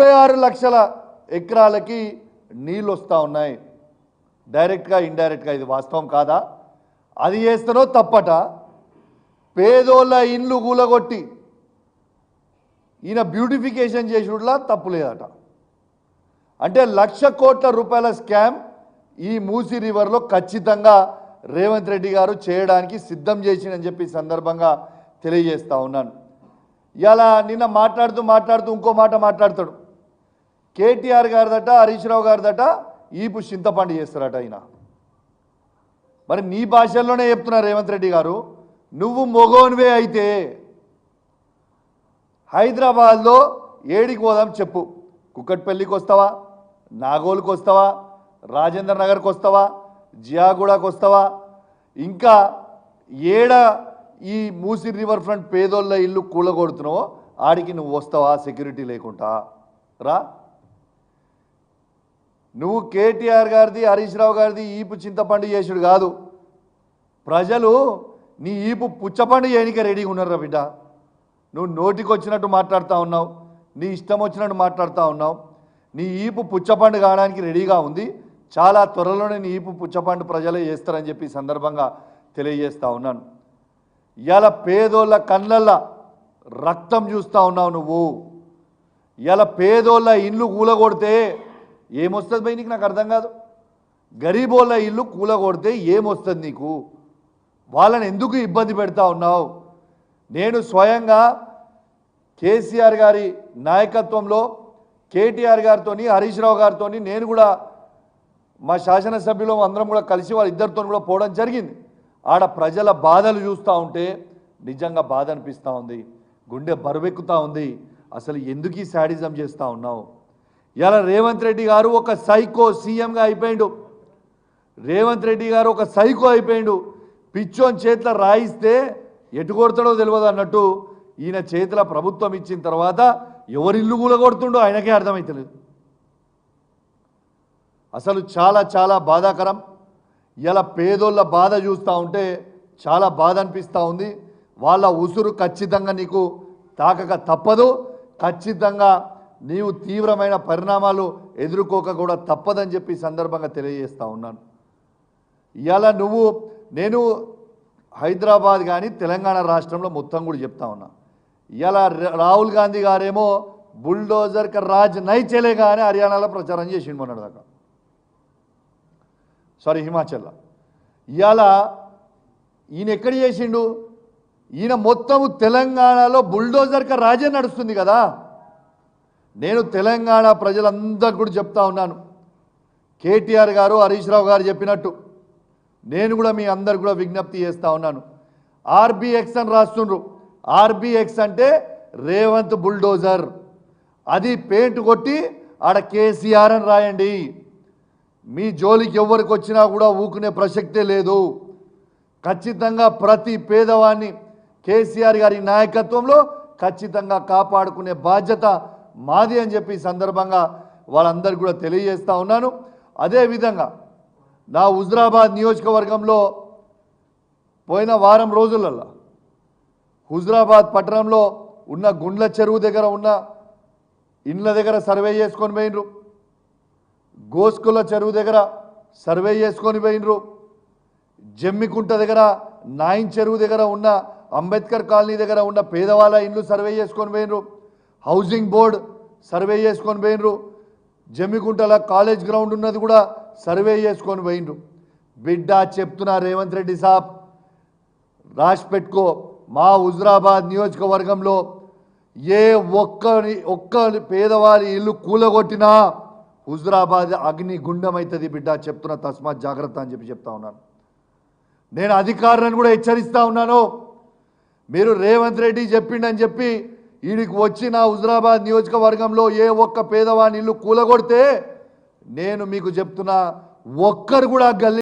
ముప్పై ఆరు లక్షల ఎకరాలకి నీళ్ళు వస్తూ ఉన్నాయి. డైరెక్ట్గా ఇండైరెక్ట్గా ఇది వాస్తవం కాదా? అది చేస్తానో తప్పట. పేదోళ్ళ ఇండ్లు కూలగొట్టి ఈయన బ్యూటిఫికేషన్ చేసుడులా తప్పులేదట అంటే లక్ష కోట్ల రూపాయల స్కామ్ ఈ మూసీ రివర్లో ఖచ్చితంగా రేవంత్ రెడ్డి గారు చేయడానికి సిద్ధం చేసిందని చెప్పి సందర్భంగా తెలియజేస్తా ఉన్నాను. ఇలా నిన్న మాట్లాడుతూ మాట్లాడుతూ ఇంకో మాట మాట్లాడతాడు. కేటీఆర్ గారిదట హరీష్ రావు గారిదట ఈపు చింతపండు చేస్తారట ఆయన మరి నీ భాషల్లోనే చెప్తున్నా రేవంత్ రెడ్డి గారు నువ్వు మొగోన్వే అయితే హైదరాబాద్లో ఏడికి పోదాం చెప్పు. కుక్కట్పల్లికి వస్తావా నాగోల్కి వస్తావా రాజేంద్ర నగర్కి వస్తావా జియాగూడకు వస్తావా? ఇంకా ఏడ ఈ మూసి రివర్ ఫ్రంట్ పేదోళ్ళ ఇల్లు కూలగొడుతున్నావో ఆడికి నువ్వు వస్తావా సెక్యూరిటీ లేకుండా? రా. నువ్వు కేటీఆర్ గారిది హరీష్ రావు గారిది ఈపు చింతపండు చేసుడు కాదు. ప్రజలు నీ ఈపు పుచ్చపండు చేయనికే రెడీగా ఉన్నారా బిడ్డ. నువ్వు నోటికి వచ్చినట్టు మాట్లాడుతూ ఉన్నావు నీ ఇష్టం వచ్చినట్టు మాట్లాడుతూ ఉన్నావు. నీ ఈపు పుచ్చపండు కావడానికి రెడీగా ఉంది. చాలా త్వరలోనే నీ ఈపు పుచ్చపండు ప్రజలే చేస్తారని చెప్పి సందర్భంగా తెలియజేస్తూ ఉన్నాను. ఇవాళ పేదోళ్ళ కళ్ళల్లో రక్తం చూస్తూ ఉన్నావు నువ్వు. ఇలా పేదోళ్ళ ఇండ్లు కూలగొడితే ఏమొస్తుంది భయ్ నీకు? నాకు అర్థం కాదు. గరీబోళ్ళ ఇల్లు కూలగొడితే ఏమొస్తుంది నీకు? వాళ్ళని ఎందుకు ఇబ్బంది పెడతా ఉన్నావు? నేను స్వయంగా కేసీఆర్ గారి నాయకత్వంలో కేటీఆర్ గారితో హరీష్ రావు గారితో నేను కూడా మా శాసనసభ్యులు అందరం కూడా కలిసి వాళ్ళ ఇద్దరితో కూడా పోవడం జరిగింది. ఆడ ప్రజల బాధలు చూస్తూ ఉంటే నిజంగా బాధ అనిపిస్తూ ఉంది. గుండె బరువెక్కుతూ ఉంది. అసలు ఎందుకు ఈ శాడిజం చేస్తూ ఉన్నావు? ఇలా రేవంత్ రెడ్డి గారు ఒక సైకో సీఎంగా అయిపోయిండు. రేవంత్ రెడ్డి గారు ఒక సైకో అయిపోయిండు. పిచ్చోన్ చేతిలో రాయిస్తే ఎటు కొడతాడో తెలియదు అన్నట్టు ఈయన చేతిలో ప్రభుత్వం ఇచ్చిన తర్వాత ఎవరిల్లు కూలగొడుతుండో ఆయనకే అర్థమవుతలేదు అసలు చాలా చాలా బాధాకరం. ఇలా పేదోళ్ళ బాధ చూస్తూ ఉంటే చాలా బాధ అనిపిస్తూ ఉంది. వాళ్ళ ఉసురు ఖచ్చితంగా నీకు తాకక తప్పదు. ఖచ్చితంగా నీవు తీవ్రమైన పరిణామాలు ఎదుర్కోక కూడా తప్పదని చెప్పి సందర్భంగా తెలియజేస్తూ ఉన్నాను. ఇవాళ నువ్వు నేను హైదరాబాద్ కానీ తెలంగాణ రాష్ట్రంలో మొత్తం కూడా చెప్తా ఉన్నా. ఇలా రాహుల్ గాంధీ గారేమో బుల్డోజర్ రాజ్ నైచెలేగా అని హర్యానాలో ప్రచారం చేసిండు మొన్నటిదాకా సారీ హిమాచల్లో. ఇవాళ ఈయన ఎక్కడ చేసిండు? ఈయన మొత్తము తెలంగాణలో బుల్డోజర్ రాజే నడుస్తుంది కదా. నేను తెలంగాణ ప్రజలందరికీ కూడా చెప్తా ఉన్నాను. కేటీఆర్ గారు హరీష్ రావు గారు చెప్పినట్టు నేను కూడా మీ అందరు కూడా విజ్ఞప్తి చేస్తూ ఉన్నాను. ఆర్బీఎక్స్ అని రాస్తుండ్రు. ఆర్బీఎక్స్ అంటే రేవంత్ బుల్డోజర్. అది పెయింట్ కొట్టి ఆడ కేసీఆర్ అని రాయండి. మీ జోలికి ఎవరికి వచ్చినా కూడా ఊకునే ప్రసక్తే లేదు. ఖచ్చితంగా ప్రతి పేదవాన్ని కేసీఆర్ గారి నాయకత్వంలో ఖచ్చితంగా కాపాడుకునే బాధ్యత మాది అని చెప్పి సందర్భంగా వాళ్ళందరికీ కూడా తెలియజేస్తూ ఉన్నాను. అదేవిధంగా నా హుజరాబాద్ నియోజకవర్గంలో పోయిన వారం రోజులలో హుజరాబాద్ పట్టణంలో ఉన్న గుండ్ల చెరువు దగ్గర ఉన్న ఇండ్ల దగ్గర సర్వే చేసుకొని పోయినరు గోస్కుల చెరువు దగ్గర సర్వే చేసుకొని పోయినరు జమ్మికుంట దగ్గర నాయన్ చెరువు దగ్గర ఉన్న అంబేద్కర్ కాలనీ దగ్గర ఉన్న పేదవాళ్ళ ఇండ్లు సర్వే చేసుకొని పోయినరు హౌసింగ్ బోర్డ్ సర్వే చేసుకొని పోయినరు. జమ్మికుంటల కాలేజ్ గ్రౌండ్ ఉన్నది కూడా సర్వే చేసుకొని పోయినరు. బిడ్డ చెప్తున్నా రేవంత్ రెడ్డి సాబ్ రాసి పెట్టుకో మా హుజరాబాద్ నియోజకవర్గంలో ఏ ఒక్కని ఒక్క పేదవారి ఇల్లు కూలగొట్టినా హుజరాబాద్ అగ్ని గుండమవుతుంది బిడ్డ చెప్తున్న తస్మాత్ జాగ్రత్త అని చెప్పి చెప్తా ఉన్నాను. నేను అధికారులను కూడా హెచ్చరిస్తా ఉన్నాను. మీరు రేవంత్ రెడ్డి చెప్పిండని చెప్పి ఈడికి వచ్చిన హుజరాబాద్ నియోజకవర్గంలో ఏ ఒక్క పేదవాని ఇల్లు కూలగొడితే నేను మీకు చెప్తున్నా ఒక్కరు కూడా గల్లీ